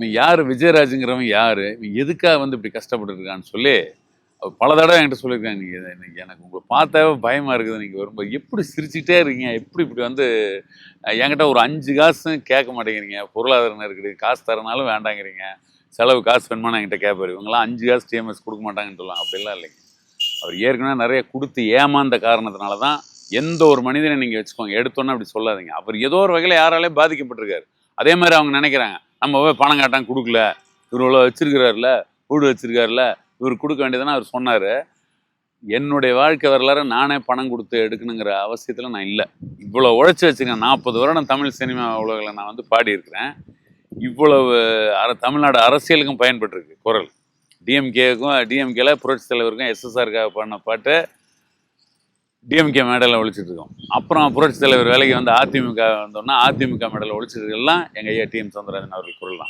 இவன் யார்? விஜயராஜுங்கிறவன் யார்? இவன் எதுக்காக வந்து இப்படி கஷ்டப்பட்டு இருக்கான்னு சொல்லி அவர் பல தடவை என்கிட்ட சொல்லியிருக்காங்க. நீங்கள் இன்னைக்கு எனக்கு உங்களை பார்த்தாவே பயமாக இருக்குது. நீங்கள் வரும்போது எப்படி சிரிச்சுட்டே இருக்கீங்க? எப்படி இப்படி வந்து என்கிட்ட ஒரு அஞ்சு காசும் கேட்க மாட்டேங்கிறீங்க. பொருளாதார நெருக்கடி காசு தரனாலும் வேண்டாங்கிறீங்க. செலவு காசு வேணுமானு என்கிட்ட கேட்பாரு. இவங்களாம் அஞ்சு காசு டிஎம்எஸ் கொடுக்க மாட்டாங்கன்னு சொல்லலாம் அப்படிலாம் இல்லைங்க. அவர் ஏற்கனவே நிறைய கொடுத்து ஏமாந்த காரணத்தினால தான் எந்த ஒரு மனிதனை நீங்கள் வச்சுக்கோங்க. எடுத்தோன்னே அப்படி சொல்லாதீங்க. அவர் ஏதோ ஒரு வகையில் யாராலே பாதிக்கப்பட்டிருக்காரு. அதே மாதிரி அவங்க நினைக்கிறாங்க நம்ம போய் பணம் கேட்டாங்க கொடுக்கல இவர் இவ்வளோ வச்சிருக்கிறாருல வீடு வச்சிருக்காருல இவர் கொடுக்க வேண்டியதுன்னு அவர் சொன்னார். என்னுடைய வாழ்க்கை வரலாறு நானே பணம் கொடுத்து எடுக்கணுங்கிற அவசியத்தில் நான் இல்லை. இவ்வளோ உழைச்சி வச்சுருக்கேன் நாற்பது வருடம் தமிழ் சினிமா உலகில் நான் வந்து பாடியிருக்கிறேன். இவ்வளவு அர தமிழ்நாடு அரசியலுக்கும் பயன்பட்டுருக்கு குரல். டிஎம்கேக்கும் டிஎம்கேல புரட்சி தலைவருக்கும் எஸ்எஸ்ஆருக்காக பண்ண பாட்டு டிஎம்கே மேடலில் ஒழிச்சிட்டு இருக்கோம் அப்புறம் புரட்சி தலைவர் வேலைக்கு வந்து அதிமுக வந்தோம்னா அதிமுக மேடலில் ஒழிச்சிட்டு எல்லாம் எங்கள் ஐயா டிஎம் சவுந்தரராஜன் அவர்கள் குரல் தான்.